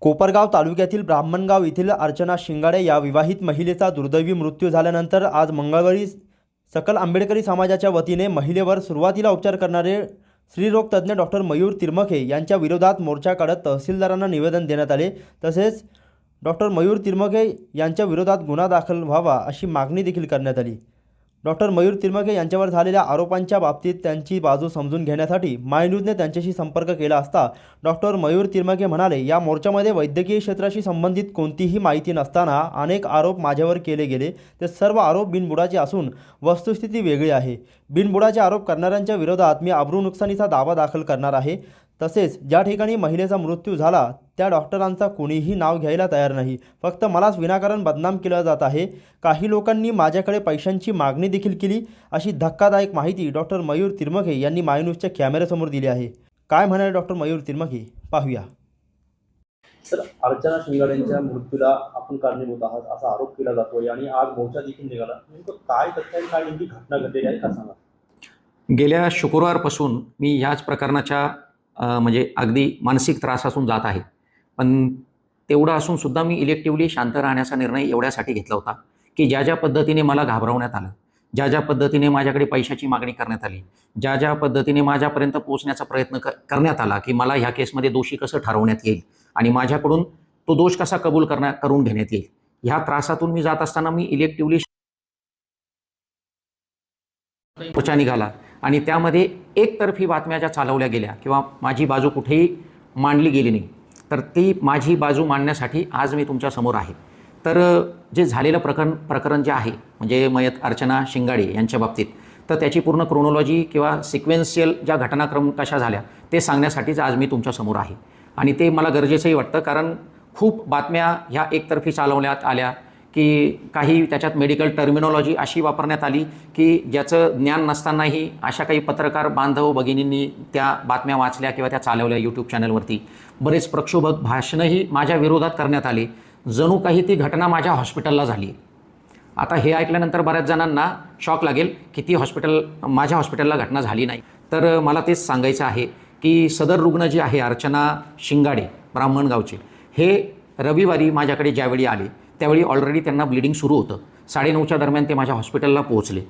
कोपरगाव तालुक्यातील ब्राह्मणगाव येथील अर्चना शिंगाडे या विवाहित महिलेचा दुर्दैवी मृत्यू झाल्यानंतर आज मंगळवारी सकल आंबेडकरी समाजाच्या वतीने महिलेवर सुरुवातीला उपचार करणारे स्त्रीरोग तज्ज्ञ डॉक्टर मयूर तिरमखे यांच्या विरोधात मोर्चा काढत तहसीलदारांना निवेदन देण्यात आले. तसेच डॉक्टर मयूर तिरमखे यांच्या विरोधात गुन्हा दाखल व्हावा अशी मागणी देखील करण्यात आली. डॉक्टर मयूर तिरमगे यांच्यावर झालेल्या आरोपांच्या बाबतीत त्यांची बाजू समजून घेण्यासाठी मायन्यूजने त्यांच्याशी संपर्क केला असता डॉक्टर मयूर तिरमगे म्हणाले या मोर्चामध्ये वैद्यकीय क्षेत्राशी संबंधित कोणतीही माहिती नसताना अनेक आरोप माझ्यावर केले गेले. ते सर्व आरोप बिनबुडाचे असून वस्तुस्थिती वेगळी आहे. बिनबुडाचे आरोप करणाऱ्यांच्या विरोधात मी अब्रू नुकसानीचा दावा दाखल करणार आहे. तसेच ज्या ठिकाणी महिलेचा मृत्यू झाला त्या डॉक्टरांचा कोणीही नाव घ्यायला तयार नाही. फक्त मलाच विनाकारण बदनाम केलं जात आहे. काही लोकांनी माझ्याकडे पैशांची मागणी देखील केली. अशी धक्कादायक माहिती डॉक्टर मयूर तिरमखे यांनी मायन्यूजच्या कॅमेऱ्यासमोर दिली आहे. काय म्हणाले डॉक्टर मयूर तिरमखे पाहूया. सर अर्चना शिंगाडेंच्या मृत्यूला आपण कारणीभूत आहात असा आरोप केला जातोय आणि आज मोर्चा देखील निघाला. नेमकं काय तथ्य आहे, काय नेमकी घटना घडलेली आहे का सांगा गेल्या शुक्रवारपासून मी ह्याच प्रकरणाच्या म्हणजे अगदी मानसिक त्रासातून जात आहे. पण तेवढं असून सुद्धा मी इलेक्टिव्हली शांत राहण्याचा निर्णय एवढ्यासाठी घेतला होता की ज्या ज्या पद्धतीने मला घाबरवण्यात आलं ज्या ज्या पद्धतीने माझ्याकडे पैशाची मागणी करण्यात आली ज्या ज्या पद्धतीने माझ्यापर्यंत पोहोचण्याचा प्रयत्न क करण्यात आला की मला ह्या केसमध्ये दोषी कसं ठरवण्यात येईल आणि माझ्याकडून तो दोष कसा कबूल करण्या करून घेण्यात येईल ह्या त्रासातून मी जात असताना मी इलेक्टिव्हली मोर्चा निघाला आणि त्यामध्ये एकतर्फी बातम्या ज्या चालवल्या गेल्या किंवा माझी बाजू कुठेही मांडली गेली नाही. तर ती माझी बाजू मांडण्यासाठी आज मी तुमच्यासमोर आहे. तर जे झालेलं प्रकरण प्रकरण जे आहे म्हणजे मयत अर्चना शिंगाडे यांच्या बाबतीत तर त्याची पूर्ण क्रोनॉलॉजी किंवा सिक्वेन्शियल ज्या घटनाक्रम कशा झाल्या ते सांगण्यासाठीच आज मी तुमच्यासमोर आहे. आणि ते मला गरजेचंही वाटतं कारण खूप बातम्या ह्या एकतर्फी चालवण्यात आल्या. की काही त्याच्यात मेडिकल टर्मिनॉलॉजी अशी वापरण्यात आली की ज्याचं ज्ञान नसतानाही अशा काही पत्रकार बांधव भगिनींनी त्या बातम्या वाचल्या किंवा त्या चालवल्या यूट्यूब चॅनलवरती बरेच प्रक्षोभक भाषणंही माझ्या विरोधात करण्यात आली. जणू काही ती घटना माझ्या हॉस्पिटलला झाली. आता हे ऐकल्यानंतर बऱ्याच जणांना शॉक लागेल की ती हॉस्पिटल माझ्या हॉस्पिटलला घटना झाली नाही. तर मला तेच सांगायचं आहे की सदर रुग्ण जे आहे अर्चना शिंगाडे ब्राह्मणगावचे हे रविवारी माझ्याकडे ज्यावेळी आले त्यावेळी ऑलरेडी त्यांना ब्लिडिंग सुरू होतं. साडेनऊच्या दरम्यान ते माझ्या हॉस्पिटलला पोहोचले.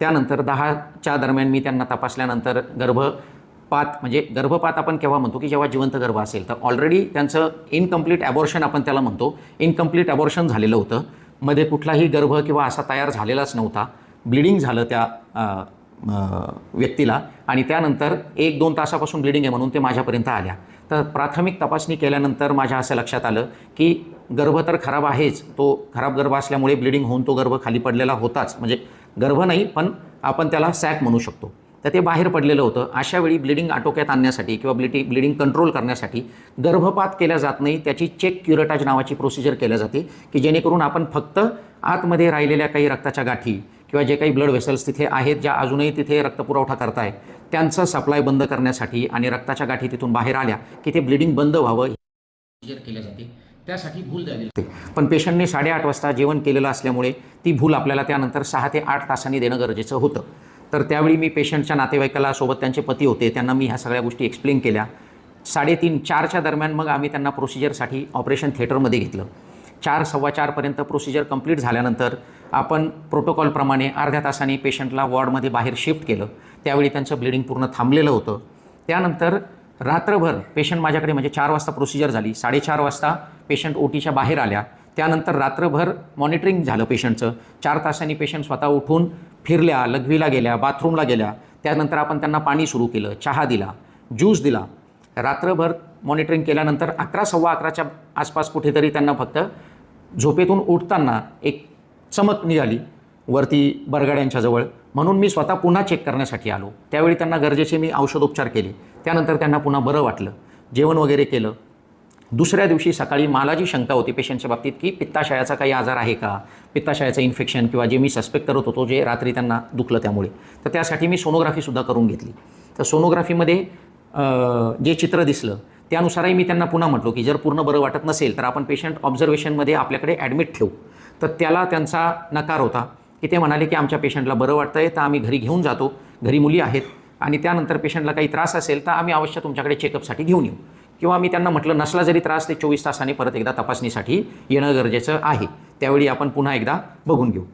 त्यानंतर दहाच्या दरम्यान मी त्यांना तपासल्यानंतर गर्भपात म्हणजे गर्भपात आपण केव्हा म्हणतो की जेव्हा जिवंत गर्भ असेल तर ऑलरेडी त्यांचं इनकम्प्लीट ॲबॉर्शन आपण त्याला म्हणतो. इनकम्प्लीट ॲबॉर्शन झालेलं होतं. मध्ये कुठलाही गर्भ किंवा असा तयार झालेलाच नव्हता. ब्लिडिंग झालं त्या व्यक्तीला आणि त्यानंतर एक दोन तासापासून ब्लिडिंग आहे म्हणून ते माझ्यापर्यंत आल्या. तर प्राथमिक तपासणी केल्यानंतर माझ्या असं लक्षात आलं की गर्भ तर खराब आहेच. तो खराब गर्भ असल्यामुळे ब्लिडिंग होऊन तो गर्भ खाली पडलेला होताच. म्हणजे गर्भ नाही पण आपण त्याला सॅक म्हणू शकतो. तर ते बाहेर पडलेलं होतं. अशा वेळी ब्लिडिंग आटोक्यात आणण्यासाठी किंवा ब्लिटी ब्लिडिंग कंट्रोल करण्यासाठी गर्भपात केला जात नाही. त्याची चेक क्युरेटाज नावाची प्रोसिजर केल्या जाते की जेणेकरून आपण फक्त आतमध्ये राहिलेल्या काही रक्ताच्या गाठी किंवा जे काही ब्लड व्हेसल्स तिथे आहेत ज्या अजूनही तिथे रक्तपुरवठा करताय त्यांचं सप्लाय बंद करण्यासाठी आणि रक्ताच्या गाठी तिथून बाहेर आल्या की ते ब्लिडिंग बंद व्हावं. प्रोसिजर केल्या जाते. त्यासाठी भूल द्यावी लागते पण पेशंटने साडेआठ वाजता जेवण केलेलं असल्यामुळे ती भूल आपल्याला त्यानंतर सहा ते आठ तासांनी देणं गरजेचं होतं. तर त्यावेळी मी पेशंटच्या नातेवाईकाला सोबत त्यांचे पती होते त्यांना मी ह्या सगळ्या गोष्टी एक्सप्लेन केल्या. साडेतीन चारच्या दरम्यान मग आम्ही त्यांना प्रोसिजरसाठी ऑपरेशन थिएटरमध्ये घेतलं. चार सव्वा चारपर्यंत प्रोसिजर कंप्लीट झाल्यानंतर आपण प्रोटोकॉलप्रमाणे अर्ध्या तासाने पेशंटला वॉर्डमध्ये बाहेर शिफ्ट केलं. त्यावेळी त्यांचं ब्लिडिंग पूर्ण थांबलेलं होतं. त्यानंतर रात्रभर पेशंट माझ्याकडे म्हणजे चार वाजता प्रोसिजर झाली. साडेचार वाजता पेशंट ओटीच्या बाहेर आल्या. त्यानंतर रात्रभर मॉनिटरिंग झालं पेशंटचं चार तासांनी पेशंट स्वतः उठून फिरल्या लघवीला गेल्या बाथरूमला गेल्या. त्यानंतर आपण त्यांना पाणी सुरू केलं चहा दिला ज्यूस दिला. रात्रभर मॉनिटरिंग केल्यानंतर अकरा सव्वा अकराच्या आसपास कुठेतरी त्यांना फक्त झोपेतून उठताना एक चमक निघाली वरती बरगाड्यांच्या जवळ. म्हणून मी स्वतः पुन्हा चेक करण्यासाठी आलो. त्यावेळी त्यांना गरजेचे मी औषधोपचार केले. त्यानंतर त्यांना पुन्हा बरं वाटलं. जेवण वगैरे केलं. दुसऱ्या दिवशी सकाळी मला जी शंका होती पेशंटच्या बाबतीत की पित्ताशयाचा काही आजार आहे का? पित्ताशयाचं इन्फेक्शन किंवा जे मी सस्पेक्ट करत होतो जे रात्री त्यांना दुखलं त्यामुळे. तर त्यासाठी मी सोनोग्राफीसुद्धा करून घेतली. तर सोनोग्राफीमध्ये जे चित्र दिसलं त्यानुसारही मी त्यांना पुन्हा म्हटलो की जर पूर्ण बरं वाटत नसेल तर आपण पेशंट ऑब्झर्वेशनमध्ये आपल्याकडे ॲडमिट ठेवू. तर त्याला त्यांचा नकार होता की ते म्हणाले की आमच्या पेशंटला बरं वाटतं आहे तर आम्ही घरी घेऊन जातो. घरी मुली आहेत आणि त्यानंतर पेशंटला काही त्रास असेल तर आम्ही अवश्य तुमच्याकडे चेकअपसाठी घेऊन येऊ. किंवा मी त्यांना म्हटलं नसला जरी त्रास ते चोवीस तासाने परत एकदा तपासणीसाठी येणं गरजेचं आहे. त्यावेळी आपण पुन्हा एकदा बघून घेऊ.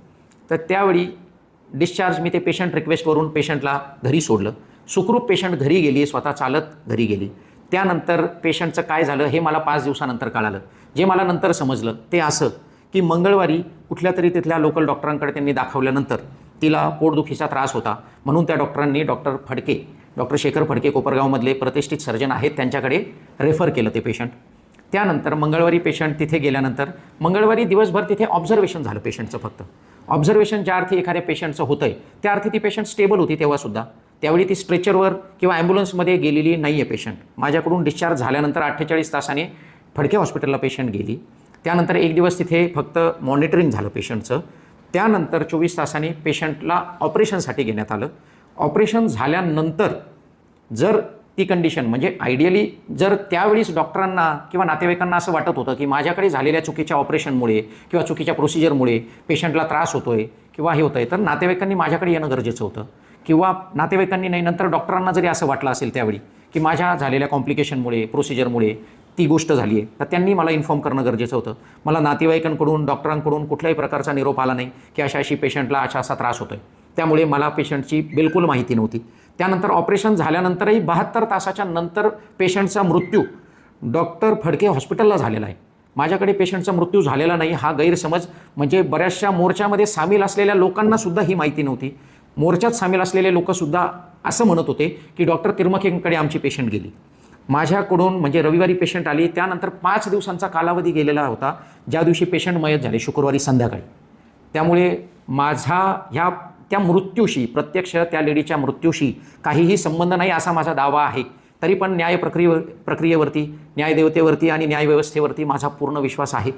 तर त्यावेळी डिस्चार्ज मी ते पेशंट रिक्वेस्टवरून पेशंटला घरी सोडलं. सुखरूप पेशंट घरी गेली स्वतः चालत घरी गेली. त्यानंतर पेशंटचं काय झालं हे मला पाच दिवसानंतर कळालं. जे मला नंतर समजलं ते असं की मंगळवारी कुठल्या तरी तिथल्या लोकल डॉक्टरांकडे त्यांनी दाखवल्यानंतर तिला पोटदुखीचा त्रास होता. म्हणून त्या डॉक्टरांनी डॉक्टर फडके डॉक्टर शेखर फडके कोपरगावमधले प्रतिष्ठित सर्जन आहेत त्यांच्याकडे रेफर केलं ते पेशंट त्यानंतर मंगळवारी पेशंट तिथे गेल्यानंतर मंगळवारी दिवसभर तिथे ऑब्झर्वेशन झालं पेशंटचं फक्त. ऑब्झर्वेशन ज्या अर्थी एखाद्या पेशंटचं होतं आहे त्या अर्थी ती पेशंट स्टेबल होती तेव्हासुद्धा त्यावेळी ती स्ट्रेचरवर किंवा ॲम्ब्युलन्समध्ये गेलेली नाही आहे पेशंट माझ्याकडून डिस्चार्ज झाल्यानंतर अठ्ठेचाळीस तासाने फडके हॉस्पिटलला पेशंट गेली. त्यानंतर एक दिवस तिथे फक्त मॉनिटरिंग झालं पेशंटचं त्यानंतर चोवीस तासांनी पेशंटला ऑपरेशनसाठी घेण्यात आलं. ऑपरेशन झाल्यानंतर जर ती कंडिशन म्हणजे आयडियली जर त्यावेळीस डॉक्टरांना किंवा नातेवाईकांना असं वाटत होतं की माझ्याकडे झालेल्या चुकीच्या ऑपरेशनमुळे किंवा चुकीच्या प्रोसिजरमुळे पेशंटला त्रास होतो आहे किंवा हे होतं आहे तर नातेवाईकांनी माझ्याकडे येणं गरजेचं होतं. किंवा नातेवाईकांनी नाही नंतर डॉक्टरांना जरी असं वाटलं असेल त्यावेळी की माझ्या झालेल्या कॉम्प्लिकेशनमुळे प्रोसिजरमुळे ती गोष्ट झाली आहे. तर त्यांनी मला इन्फॉर्म करणं गरजेचं होतं. मला नातेवाईकांकडून डॉक्टरांकडून कुठल्याही प्रकारचा निरोप आला नाही की अशा अशी पेशंटला अशा असा त्रास होतो आहे त्यामुळे मला पेशंटची बिलकुल माहिती नव्हती. त्यानंतर ऑपरेशन झाल्यानंतरही बहात्तर तासाच्या नंतर पेशंटचा मृत्यू डॉक्टर फडके हॉस्पिटलला झालेला आहे. माझ्याकडे पेशंटचा मृत्यू झालेला नाही हा गैरसमज म्हणजे बऱ्याचशा मोर्चामध्ये सामील असलेल्या लोकांनासुद्धा ही माहिती नव्हती. मोर्चात सामील असलेले लोकसुद्धा असं म्हणत होते की डॉक्टर तिर्मकेंकडे आमची पेशंट गेली. माझ्याकडून म्हणजे रविवारी पेशंट आली त्यानंतर पाच दिवसांचा कालावधी गेलेला होता. ज्या दिवशी पेशंट मयत झाले शुक्रवारी संध्याकाळी. त्यामुळे माझा ह्या त्या मृत्यूशी प्रत्यक्ष त्या लेडीच्या मृत्यूशी काहीही संबंध नाही असा माझा दावा आहे. तरी पण न्याय प्रक्रिये प्रक्रियेवरती न्यायदेवतेवरती आणि न्यायव्यवस्थेवरती माझा पूर्ण विश्वास आहे.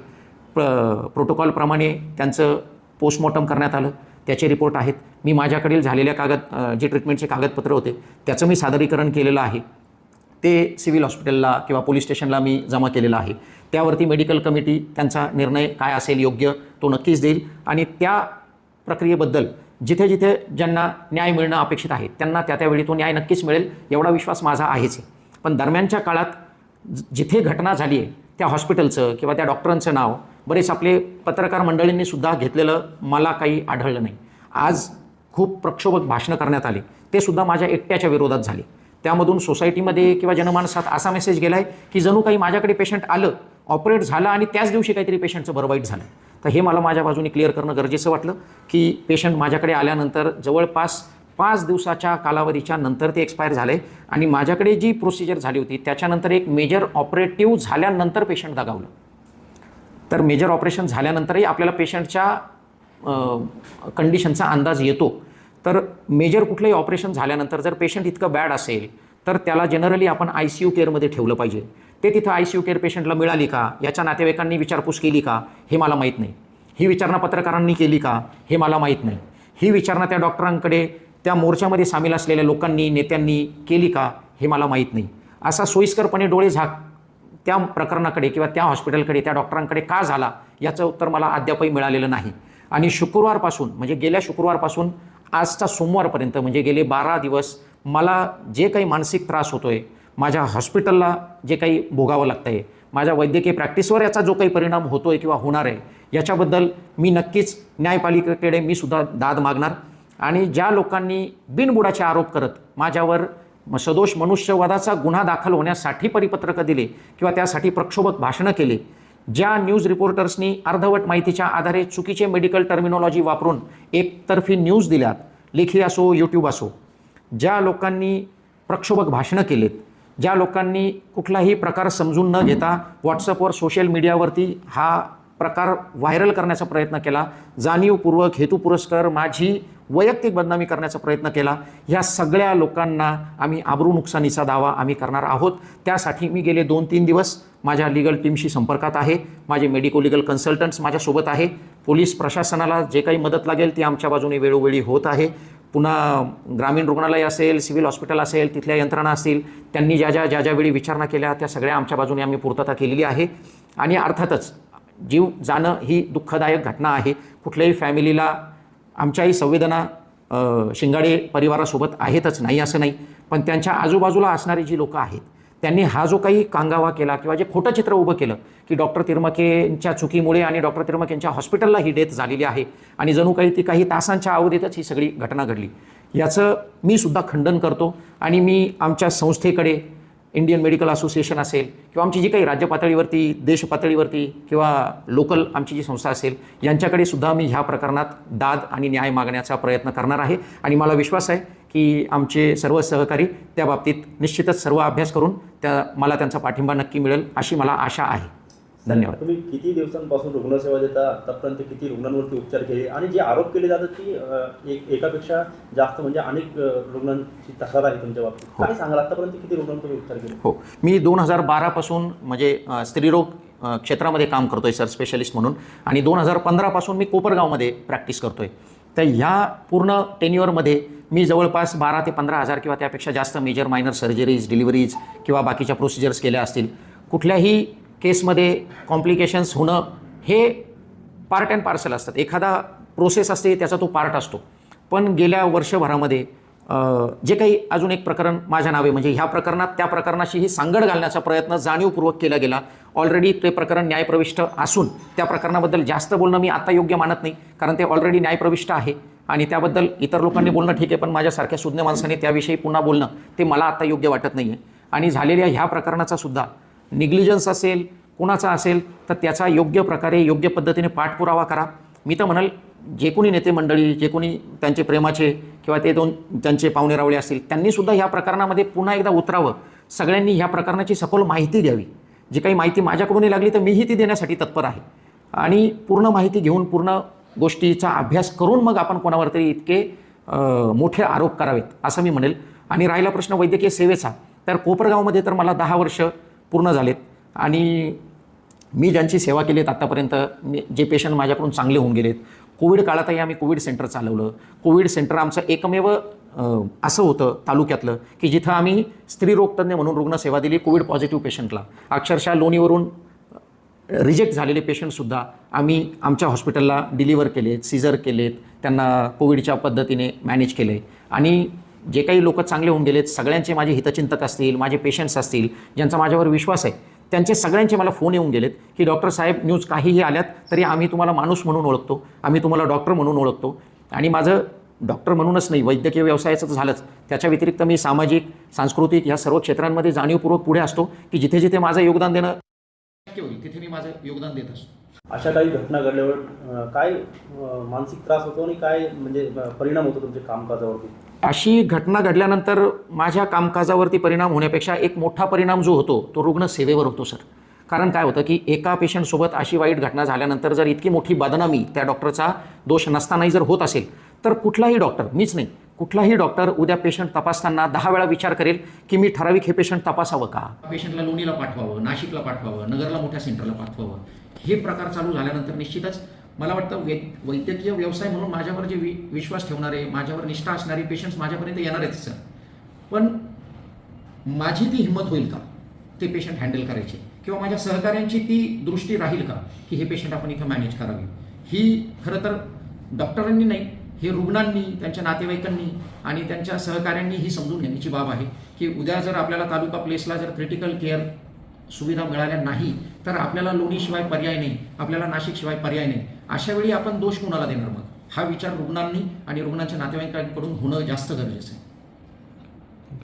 प्र प्रोटोकॉलप्रमाणे त्यांचं पोस्टमॉर्टम करण्यात आलं. त्याचे रिपोर्ट आहेत. मी माझ्याकडील झालेल्या कागद जे ट्रीटमेंटचे कागदपत्र होते त्याचं मी सादरीकरण केलेलं आहे. ते सिव्हिल हॉस्पिटलला किंवा पोलीस स्टेशनला मी जमा केलेलं आहे. त्यावरती मेडिकल कमिटी त्यांचा निर्णय काय असेल योग्य तो नक्कीच देईल. आणि त्या प्रक्रियेबद्दल जिथे जिथे ज्यांना न्याय मिळणं अपेक्षित आहे त्यांना त्या त्यावेळी तो न्याय नक्कीच मिळेल एवढा विश्वास माझा आहेच आहे. पण दरम्यानच्या काळात जिथे घटना झाली आहे त्या हॉस्पिटलचं किंवा त्या डॉक्टरांचं नाव बरेच आपले पत्रकार मंडळींनी सुद्धा घेतलेलं मला काही आढळलं नाही. आज खूप प्रक्षोभक भाषणं करण्यात आली. ते सुद्धा माझ्या एकट्याच्या विरोधात झाले. त्यामधून सोसायटीमध्ये किंवा जनमानसात असा मेसेज गेला आहे की जणू काही माझ्याकडे पेशंट आलं ऑपरेट झालं आणि त्याच दिवशी काहीतरी पेशंटचं बरं वाईट झालं. तर हे मला माझ्या बाजूने क्लिअर करणं गरजेचं वाटलं की पेशंट माझ्याकडे आल्यानंतर जवळपास पाच दिवसाच्या कालावधीच्या नंतर ते एक्सपायर झाले आणि माझ्याकडे जी प्रोसिजर झाली होती त्याच्यानंतर एक मेजर ऑपरेटिव्ह झाल्यानंतर पेशंट दगावलं. तर मेजर ऑपरेशन झाल्यानंतरही आपल्याला पेशंटच्या कंडिशनचा अंदाज येतो. तर मेजर कुठलंही ऑपरेशन झाल्यानंतर जर पेशंट इतकं बॅड असेल तर त्याला जनरली आपण आय सी यू केअरमध्ये ठेवलं पाहिजे. ते तिथं आय सी यू केअर पेशंटला मिळाली का? याच्या नातेवाईकांनी विचारपूस केली का? हे मला माहीत नाही. ही विचारणा पत्रकारांनी केली का? हे मला माहीत नाही. ही विचारणा त्या डॉक्टरांकडे त्या मोर्चामध्ये सामील असलेल्या लोकांनी नेत्यांनी केली का? हे मला माहीत नाही. असा सोयीस्करपणे डोळे झाक त्या प्रकरणाकडे किंवा त्या हॉस्पिटलकडे त्या डॉक्टरांकडे का झाला? याचं उत्तर मला अद्यापही मिळालेलं नाही. आणि शुक्रवारपासून म्हणजे गेल्या शुक्रवारपासून आजचा सोमवारपर्यंत म्हणजे गेले बारा दिवस मला जे काही मानसिक त्रास होतो आहे माझ्या हॉस्पिटलला जे काही भोगावं लागतं आहे माझ्या वैद्यकीय प्रॅक्टिसवर याचा जो काही परिणाम होतो आहे किंवा होणार आहे याच्याबद्दल मी नक्कीच न्यायपालिकेकडे मी सुद्धा दाद मागणार. आणि ज्या लोकांनी बिनबुडाचे आरोप करत माझ्यावर सदोष मनुष्यवादाचा गुन्हा दाखल होण्यासाठी परिपत्रकं दिले किंवा त्यासाठी प्रक्षोभक भाषणं केले ज्या न्यूज रिपोर्टर्सनी अर्धवट माहितीच्या आधारे चुकीचे मेडिकल टर्मिनॉलॉजी वापरून एकतर्फी न्यूज दिल्यात लेखी असो यूट्यूब असो ज्या लोकांनी प्रक्षोभक भाषणं केलेत ज्या लोकांनी कुठलाही प्रकार समजून न घेता व्हॉट्सअपवर सोशल मीडियावरती हा प्रकार व्हायरल करण्याचा प्रयत्न केला. जाणीवपूर्वक हेतुपुरस्कर माझी वैयक्तिक बदनामी करण्याचा प्रयत्न केला. ह्या सगळ्या लोकांना आम्ही आबरू नुकसानीचा दावा आम्ही करणार आहोत. त्यासाठी मी गेले दोन तीन दिवस माझ्या लिगल टीमशी संपर्कात आहे. माझे मेडिको लिगल कन्सल्टंट्स माझ्यासोबत आहे. पोलीस प्रशासनाला जे काही मदत लागेल ती आमच्या बाजूने वेळोवेळी होत आहे. पुन्हा ग्रामीण रुग्णालय असेल सिव्हिल हॉस्पिटल असेल तिथल्या यंत्रणा असतील त्यांनी ज्या ज्या ज्या ज्या वेळी विचारणा केल्या त्या सगळ्या आमच्या बाजूने आम्ही पूर्तता केलेली आहे. आणि अर्थातच जीव जाणं ही दुःखदायक घटना आहे. कुठल्याही फॅमिलीला आमच्याही संवेदना शिंगाडे परिवारासोबत आहेतच नाही असं नाही. पण त्यांच्या आजूबाजूला असणारी जी लोकं आहेत त्यांनी हा जो काही कांगावा केला किंवा जे खोटं चित्र उभं केलं की डॉक्टर तिरमकेंच्या चुकीमुळे आणि डॉक्टर तिर्मकेंच्या हॉस्पिटलला ही डेथ झालेली आहे आणि जणू काही ती काही तासांच्या अवधीतच ही सगळी घटना घडली. याचं मी सुद्धा खंडन करतो आणि मी आमच्या संस्थेकडे इंडियन मेडिकल असोसिएशन असेल किंवा आमची जी काही राज्य पातळीवरती देश पातळीवरती किंवा लोकल आमची जी संस्था असेल यांच्याकडे सुद्धा मी ह्या प्रकरणात दाद आणि न्याय मागण्याचा प्रयत्न करणार आहे. आणि मला विश्वास आहे की आमचे सर्व सहकारी त्या बाबतीत निश्चितच सर्व अभ्यास करून त्या मला त्यांचा पाठिंबा नक्की मिळेल अशी मला आशा आहे. धन्यवाद. तुम्ही किती दिवसांपासून रुग्णसेवा देता? आतापर्यंत किती रुग्णांवरती उपचार केले? आणि जे आरोप केले जातात की एकापेक्षा जास्त म्हणजे अनेक रुग्णांची तक्रार आहे तुमच्या बाबतीत. काय सांगाल? आतापर्यंत किती रुग्णांवर उपचार केले? हो. मी दोन हजार बारापासून म्हणजे स्त्रीरोग क्षेत्रामध्ये काम करतोय सर स्पेशलिस्ट म्हणून. आणि दोन हजार पंधरापासून मी कोपरगावमध्ये प्रॅक्टिस करतोय. तर ह्या पूर्ण टेन्युअरमध्ये मी जवळपास बारा ते पंधरा हजार किंवा त्यापेक्षा जास्त मेजर मायनर सर्जरीज डिलिव्हरीज किंवा बाकीच्या प्रोसिजर्स केल्या असतील. कुठल्याही केसमध्ये कॉम्प्लिकेशन्स होणं हे पार्ट अँड पार्सल असतात. एखादा प्रोसेस असते त्याचा तो पार्ट असतो. पण गेल्या वर्षभरामध्ये जे काही अजून एक प्रकरण माझ्या नावे म्हणजे ह्या प्रकरणात त्या प्रकरणाशीही सांगड घालण्याचा प्रयत्न जाणीवपूर्वक केला गेला. ऑलरेडी ते प्रकरण न्यायप्रविष्ट असून त्या प्रकरणाबद्दल जास्त बोलणं मी आता योग्य मानत नाही. कारण ते ऑलरेडी न्यायप्रविष्ट आहे. आणि त्याबद्दल इतर लोकांनी बोलणं ठीक आहे पण माझ्यासारख्या सुज्ञ माणसाने त्याविषयी पुन्हा बोलणं ते मला आता योग्य वाटत नाही आहे आणि झालेल्या ह्या प्रकरणाचा सुद्धा निग्लिजन्स असेल कुणाचा असेल तर त्याचा योग्य प्रकारे योग्य पद्धतीने पाठपुरावा करा. मी तर म्हणाल जे कोणी नेते मंडळी जे कोणी त्यांचे प्रेमाचे किंवा ते दोन त्यांचे पाहुणे रावळे असतील त्यांनीसुद्धा ह्या प्रकरणामध्ये पुन्हा एकदा उतरावं. सगळ्यांनी ह्या प्रकरणाची सखोल माहिती द्यावी. जी काही माहिती माझ्याकडूनही लागली तर मीही ती देण्यासाठी तत्पर आहे. आणि पूर्ण माहिती घेऊन पूर्ण गोष्टीचा अभ्यास करून मग आपण कोणावर तरी इतके मोठे आरोप करावेत असं मी म्हणेल. आणि राहिला प्रश्न वैद्यकीय सेवेचा. तर कोपरगावमध्ये तर मला दहा वर्ष पूर्ण झालेत. आणि मी ज्यांची सेवा केली आहेत आत्तापर्यंत मी जे पेशंट माझ्याकडून चांगले होऊन गेलेत. कोविड काळातही आम्ही कोविड सेंटर चालवलं. कोविड सेंटर आमचं एकमेव असं होतं तालुक्यातलं की जिथं आम्ही स्त्रीरोगतज्ञ म्हणून रुग्णसेवा दिली कोविड पॉझिटिव्ह पेशंटला. अक्षरशः लोणीवरून रिजेक्ट झालेले पेशंटसुद्धा आम्ही आमच्या हॉस्पिटलला डिलिव्हर केलेत सीझर केलेत त्यांना कोविडच्या पद्धतीने मॅनेज केले आणि जे काही लोक चांगले होऊन गेलेत सगळ्यांचे माझे हितचिंतक असतील माझे पेशंट्स असतील ज्यांचा माझ्यावर विश्वास आहे त्यांचे सगळ्यांचे मला फोन येऊन गेलेत की डॉक्टर साहेब न्यूज काहीही आल्यात तरी आम्ही तुम्हाला माणूस म्हणून ओळखतो आम्ही तुम्हाला डॉक्टर म्हणून ओळखतो. आणि माझं डॉक्टर म्हणूनच नाही वैद्यकीय व्यवसायाचं तर झालंच. त्याच्या व्यतिरिक्त मी सामाजिक सांस्कृतिक या सर्व क्षेत्रांमध्ये जाणीवपूर्वक पुढे असतो की जिथे जिथे माझं योगदान देणं शक्य होईल तिथे मी माझं योगदान देत असतो. अशा काही घटना घडल्यावर काय मानसिक त्रास होतो आणि काय म्हणजे परिणाम होतो तुमच्या कामकाजावरती? अशी घटना घडल्यानंतर माझ्या कामकाजावरती परिणाम होण्यापेक्षा एक मोठा परिणाम जो होतो तो रुग्णसेवेवर होतो सर. कारण काय होतं की एका पेशंटसोबत अशी वाईट घटना झाल्यानंतर जर इतकी मोठी बदनामी त्या डॉक्टरचा दोष नसतानाही जर होत असेल तर कुठलाही डॉक्टर मीच नाही कुठलाही डॉक्टर उद्या पेशंट तपासताना दहा वेळा विचार करेल की मी ठराविक हे पेशंट तपासावं का? पेशंटला लोणीला पाठवावं नाशिकला पाठवावं नगरला मोठ्या सेंटरला पाठवावं हे प्रकार चालू झाल्यानंतर निश्चितच मला वाटतं वै वैद्यकीय व्यवसाय म्हणून माझ्यावर जे वि विश्वास ठेवणारे माझ्यावर निष्ठा असणारे पेशंट्स माझ्यापर्यंत येणार आहेत सर पण माझी ती हिंमत होईल का? ते पेशंट हँडल करायचे. किंवा माझ्या सहकाऱ्यांची ती दृष्टी राहील का? की हे पेशंट आपण इथं मॅनेज करावे. ही खरं तर डॉक्टरांनी नाही हे रुग्णांनी त्यांच्या नातेवाईकांनी आणि त्यांच्या सहकाऱ्यांनी ही समजून घेण्याची बाब आहे की उद्या जर आपल्याला तालुका प्लेसला जर क्रिटिकल केअर सुविधा मिळाल्या नाही तर आपल्याला लोणीशिवाय पर्याय नाही आपल्याला नाशिकशिवाय पर्याय नाही. अशा वेळी आपण दोष कोणाला देणार मग? हा विचार रुग्णांनी आणि रुग्णांच्या नातेवाईकांकडून होणं जास्त गरजेचं आहे.